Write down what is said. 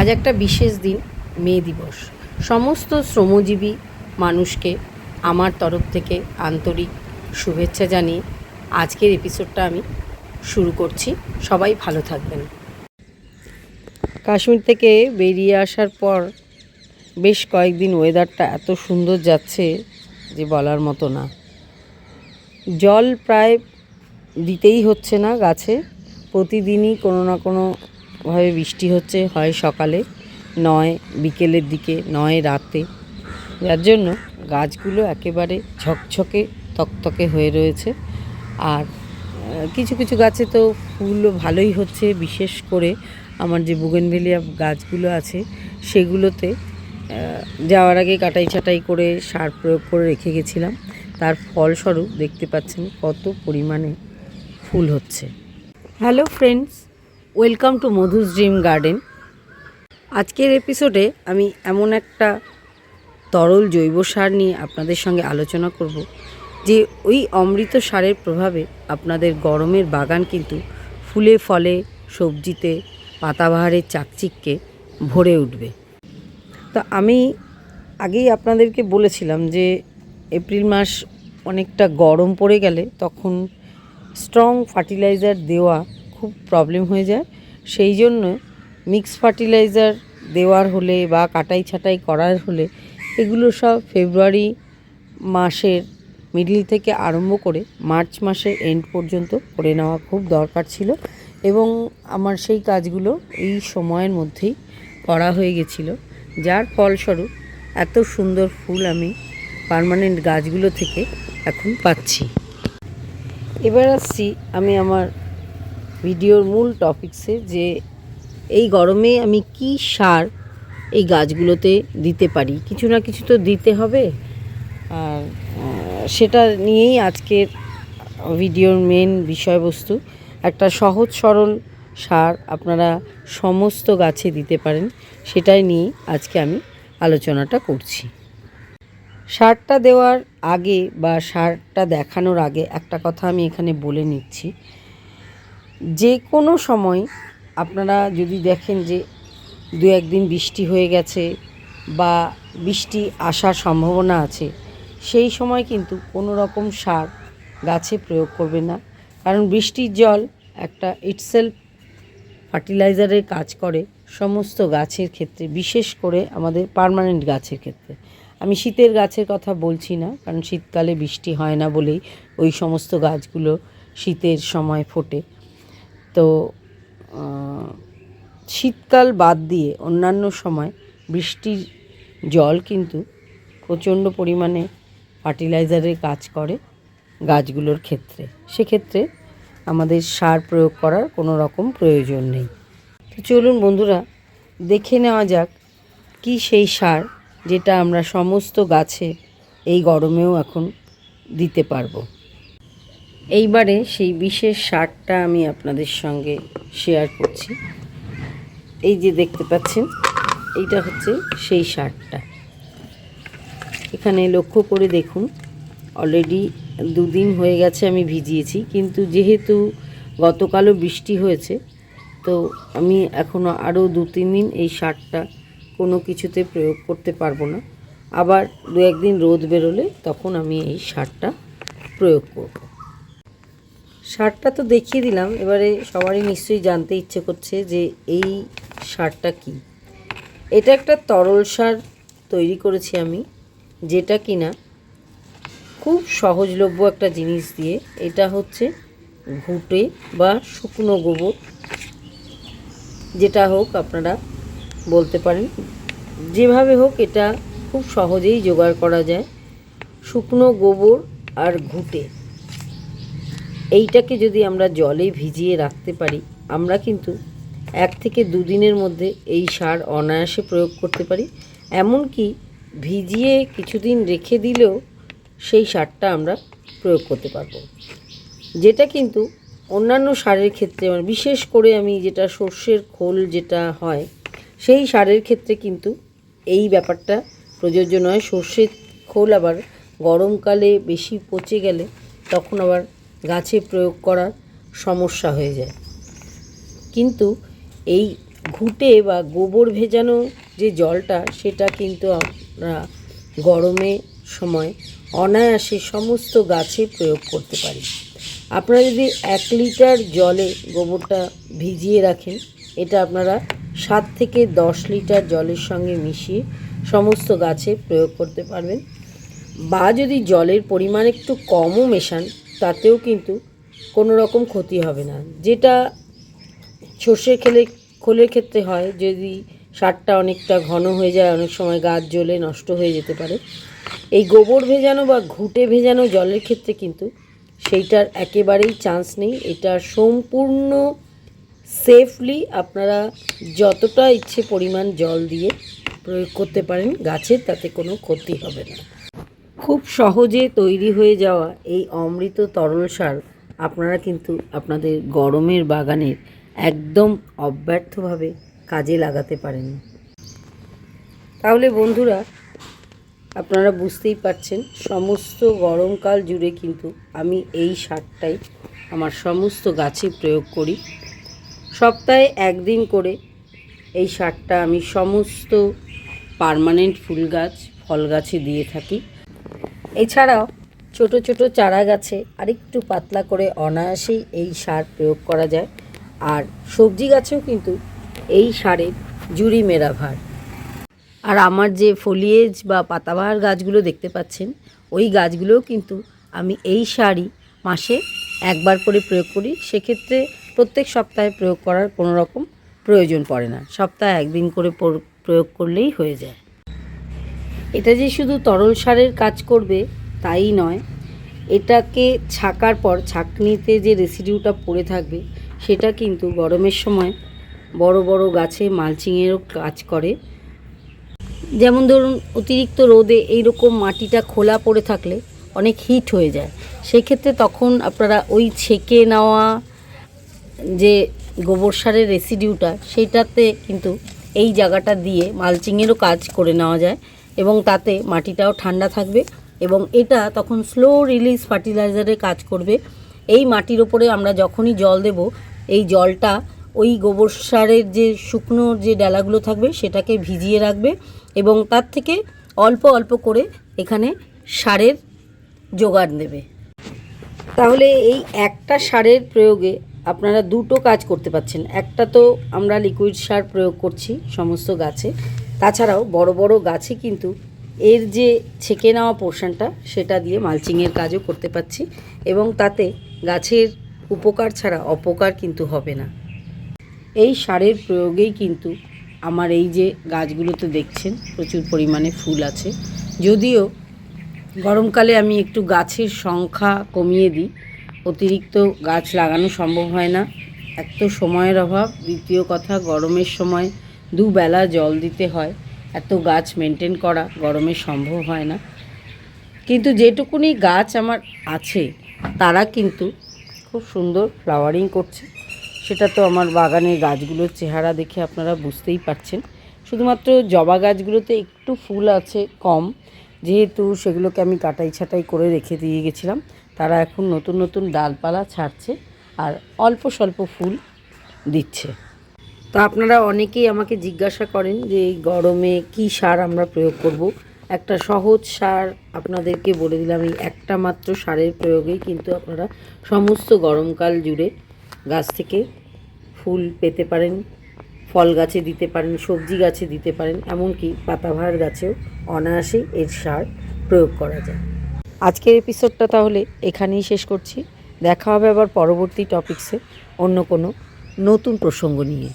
আজ একটা বিশেষ দিন, মে দিবস। সমস্ত শ্রমজীবী মানুষকে আমার তরফ থেকে আন্তরিক শুভেচ্ছা জানিয়ে আজকের এপিসোডটা আমি শুরু করছি। সবাই ভালো থাকবেন। কাশ্মীর থেকে বেরিয়ে আসার পর বেশ কয়েকদিন ওয়েদারটা এত সুন্দর যাচ্ছে যে বলার মতো না। জল প্রায় দিতেই হচ্ছে না গাছে। প্রতিদিনই কোনো না কোনোভাবে বৃষ্টি হচ্ছে, হয় সকালে, নয় বিকেলের দিকে, নয় রাতে। যার জন্য গাছগুলো একেবারে ঝকঝকে, তকতকে হয়ে রয়েছে। আর কিছু কিছু গাছে তো ফুলও ভালোই হচ্ছে, বিশেষ করে আমার যে বুগেনভেলিয়া গাছগুলো আছে, সেগুলোতে যাওয়ার আগে কাটাই ছাটাই করে সার প্রয়োগ করে রেখে গেছিলাম। তার ফলস্বরূপ দেখতে পাচ্ছেন কত পরিমাণে ফুল হচ্ছে। Hello friends welcome to Madhu's dream garden. আজকের এপিসোডে আমি এমন একটা তরল জৈব সার নিয়ে আপনাদের সঙ্গে আলোচনা করব, যে ওই অমৃত সারের প্রভাবে আপনাদের গরমের বাগান কিন্তু ফুলে ফলে, সবজিতে, পাতাবাহারের চাকচিককে ভরে উঠবে। তো আমি আগেই আপনাদেরকে বলেছিলাম যে এপ্রিল মাস অনেকটা গরম পড়ে গেলে তখন স্ট্রং ফার্টিলাইজার দেওয়া খুব প্রবলেম হয়ে যায়। সেই জন্য মিক্স ফার্টিলাইজার দেওয়ার হলে বা কাটাই ছাটাই করার হলে এগুলো সব ফেব্রুয়ারি মাসের মিডিল থেকে আরম্ভ করে মার্চ মাসের এন্ড পর্যন্ত করে নেওয়া খুব দরকার ছিল এবং আমার সেই কাজগুলো এই সময়ের মধ্যেই করা হয়ে গেছিল। যার ফলস্বরূপ এত সুন্দর ফুল আমি পার্মানেন্ট গাছগুলো থেকে এখন পাচ্ছি। এবার আসছি আমি আমার ভিডিওর মূল টপিকসে যে এই গরমে আমি কি সার এই গাছগুলোতে দিতে পারি? কিছু না কিছু তো দিতে হবে। আর সেটা নিয়েই আজকের ভিডিওর মেন বিষয়বস্তু। একটা সহজ সরল সার আপনারা সমস্ত গাছে দিতে পারেন, সেটাই নিয়ে আজকে আমি আলোচনাটা করছি। সারটা দেওয়ার আগে বা সারটা দেখানোর আগে একটা কথা আমি এখানে বলে নিচ্ছি। যে কোনো সময় আপনারা যদি দেখেন যে দু একদিন বৃষ্টি হয়ে গেছে বা বৃষ্টি আসার সম্ভাবনা আছে, সেই সময় কিন্তু কোনো রকম সার গাছে প্রয়োগ করবে না। কারণ বৃষ্টির জল একটা ইটসেলফ ফার্টিলাইজারের কাজ করে সমস্ত গাছের ক্ষেত্রে, বিশেষ করে আমাদের পার্মানেন্ট গাছের ক্ষেত্রে। আমি শীতের গাছের কথা বলছি না, কারণ শীতকালে বৃষ্টি হয় না বলেই ওই সমস্ত গাছগুলো শীতের সময় ফোটে। তো শীতকাল বাদ দিয়ে অন্যান্য সময় বৃষ্টির জল কিন্তু প্রচণ্ড পরিমাণে ফার্টিলাইজারের কাজ করে গাছগুলোর ক্ষেত্রে। সেক্ষেত্রে আমাদের সার প্রয়োগ করার কোনো রকম প্রয়োজন নেই। তো চলুন বন্ধুরা, দেখে নেওয়া যাক কি সেই সার যেটা আমরা সমস্ত গাছে এই গরমেও এখন দিতে পারব। এইবারে সেই বিশেষ সারটা আমি আপনাদের সঙ্গে শেয়ার করছি। এই যে দেখতে পাচ্ছেন, এইটা হচ্ছে সেই সারটা এখানে লক্ষ্য করে দেখুন অলরেডি দুদিন হয়ে গেছে আমি ভিজিয়েছি, কিন্তু যেহেতু গতকালও বৃষ্টি হয়েছে, তো আমি এখনও আরও দু তিন দিন এই সারটা কোনো কিছুতে প্রয়োগ করতে পারব না। আবার দু একদিন রোদ বেরোলে তখন আমি এই সারটা প্রয়োগ করব। সারটা তো দেখিয়ে দিলাম, এবারে সবারই নিশ্চয়ই জানতে ইচ্ছে করছে যে এই সারটা কি। এটা একটা তরল সার তৈরি করেছি আমি, যেটা কিনা খুব সহজলভ্য একটা জিনিস দিয়ে, এটা হচ্ছে ঘুটে বা শুকনো গোবর, যেটা হোক আপনারা বলতে পারেন। যেভাবে হোক এটা খুব সহজেই জোগাড় করা যায়, শুকনো গোবর আর ঘুটে। এইটাকে যদি আমরা জলে ভিজিয়ে রাখতে পারি, আমরা কিন্তু এক থেকে দুদিনের মধ্যে এই সার অনায়াসে প্রয়োগ করতে পারি। এমনকি ভিজিয়ে কিছুদিন রেখে দিলেও সেই সারটা আমরা প্রয়োগ করতে পারব। যেটা কিন্তু অন্যান্য সারের ক্ষেত্রে মানে বিশেষ করে আমি যেটা সর্ষের খোল যেটা হয়, সেই সারের ক্ষেত্রে কিন্তু এই ব্যাপারটা প্রযোজ্য নয়। সর্ষের খোল আবার গরমকালে বেশি পচে গেলে তখন আবার গাছে প্রয়োগ করার সমস্যা হয়ে যায়। কিন্তু এই ঘুটে বা গোবর ভেজানো যে জলটা, সেটা কিন্তু আমরা গরমে সময় অনায়াসে সমস্ত গাছে প্রয়োগ করতে পারি। আপনারা যদি এক লিটার জলে গোবরটা ভিজিয়ে রাখেন, এটা আপনারা সাত থেকে দশ লিটার জলের সঙ্গে মিশিয়ে সমস্ত গাছে প্রয়োগ করতে পারবেন। বা যদি জলের পরিমাণ একটু কমও মেশান তাতেও কিন্তু কোনো রকম ক্ষতি হবে না। যেটা সর্ষে খেলে, খোলের ক্ষেত্রে হয়, যদি সারটা অনেকটা ঘন হয়ে যায়, অনেক সময় গাছ জ্বলে, নষ্ট হয়ে যেতে পারে। এই গোবর ভেজানো বা ঘুটে ভেজানো জলের ক্ষেত্রে কিন্তু সেইটার একেবারেই চান্স নেই। এটা সম্পূর্ণ সেফলি আপনারা যতটা ইচ্ছে পরিমাণ জল দিয়ে প্রয়োগ করতে পারেন গাছের তাতে কোনো ক্ষতি হবে না। খুব সহজে তৈরি হয়ে যাওয়া এই অমৃত তরল সার আপনারা কিন্তু আপনাদের গরমের বাগানের একদম অব্যর্থভাবে কাজে লাগাতে পারেন। তাহলে বন্ধুরা, আপনারা বুঝতেই পারছেন, সমস্ত গরমকাল জুড়ে কিন্তু আমি এই সারটাই আমার সমস্ত গাছে প্রয়োগ করি। সপ্তাহে একদিন করে এই সারটা আমি সমস্ত পার্মানেন্ট ফুল গাছ, ফল গাছে দিয়ে থাকি। এছাড়াও ছোট ছোট চারা গাছে আরেকটু পাতলা করে অনায়াসেই এই সার প্রয়োগ করা যায়। আর সবজি গাছেও কিন্তু এই সারের জুড়ি মেরা ভার। আর আমার যে ফলিয়েজ বা পাতাবাহার গাছগুলো দেখতে পাচ্ছেন, ওই গাছগুলোও কিন্তু আমি এই সারই মাসে একবার করে প্রয়োগ করি। সেক্ষেত্রে প্রত্যেক সপ্তাহে প্রয়োগ করার কোনো রকম প্রয়োজন পড়ে না। সপ্তাহে একদিন করে পর- প্রয়োগ করলেই হয়ে যায়। এটা যে শুধু তরল সারের কাজ করবে, তাই নয়। এটাকে ছাকার পর ছাকনিতে যে রেসিডিউটা পড়ে থাকবে, সেটা কিন্তু গরমের সময় বড় বড় গাছে মালচিংয়েরও কাজ করে। যেমন ধরুন, অতিরিক্ত রোদে এইরকম মাটিটা খোলা পড়ে থাকলে অনেক হিট হয়ে যায়। সেক্ষেত্রে তখন আপনারা ওই ছেঁকে নেওয়া যে গোবর সারের রেসিডিউটা, সেটাতে কিন্তু এই জায়গাটা দিয়ে মালচিংয়েরও কাজ করে নেওয়া যায়। এবং তাতে মাটিটাও ঠান্ডা থাকবে এবং এটা তখন স্লো রিলিজ ফার্টিলাইজারের কাজ করবে। এই মাটির ওপরে আমরা যখনই জল দেব, এই জলটা ওই গোবর সারের যে শুকনো যে ডালাগুলো থাকবে সেটাকে ভিজিয়ে রাখবে এবং তার থেকে অল্প অল্প করে এখানে সারের জোগান দেবে তাহলে এই একটা সারের প্রয়োগে আপনারা দুটো কাজ করতে পারছেন। একটা তো আমরা লিকুইড সার প্রয়োগ করছি সমস্ত গাছে। তাছাড়াও বড় বড় গাছে কিন্তু এর যে ছেঁকে নেওয়া পোর্শনটা, সেটা দিয়ে মালচিংয়ের কাজও করতে পারছি এবং তাতে গাছের উপকার ছাড়া অপকার কিন্তু হবে না। এই সারের প্রয়োগেই কিন্তু আমার এই যে গাছগুলোতে দেখছেন, প্রচুর পরিমাণে ফুল আছে। যদিও গরমকালে আমি একটু গাছের সংখ্যা কমিয়ে দিই, অতিরিক্ত গাছ লাগানো সম্ভব হয় না। এক তো সময়ের অভাব, দ্বিতীয় কথা, গরমের সময় দুবেলা জল দিতে হয়। এত গাছ মেনটেন করা গরমে সম্ভব হয় না। কিন্তু যেটুকুনি গাছ আমার আছে, তারা কিন্তু খুব সুন্দর ফ্লাওয়ারিং করছে। সেটা তো আমার বাগানের গাছগুলোর চেহারা দেখে আপনারা বুঝতেই পারছেন। শুধুমাত্র জবা গাছগুলোতে একটু ফুল আছে কম, যেহেতু সেগুলোকে আমি কাটাই ছাটাই করে রেখে দিয়ে গেছিলাম। তারা এখন নতুন নতুন ডালপালা ছাড়ছে আর অল্প স্বল্প ফুল দিচ্ছে। তো আপনারা অনেকেই আমাকে জিজ্ঞাসা করেন যে এই গরমে কি সার আমরা প্রয়োগ করব। একটা সহজ সার আপনাদেরকে বলে দিলাম, এই একটা মাত্র সারের প্রয়োগেই কিন্তু আপনারা সমস্ত গরমকাল জুড়ে গাছ থেকে ফুল পেতে পারেন, ফল গাছে দিতে পারেন, সবজি গাছে দিতে পারেন, এমনকি পাতাভার গাছেও অনায়াসেই এর সার প্রয়োগ করা যায়। আজকের এপিসোডটা তাহলে এখানেই শেষ করছি। দেখা হবে আবার পরবর্তী টপিক্সে অন্য কোনো নতুন প্রসঙ্গ নিয়ে।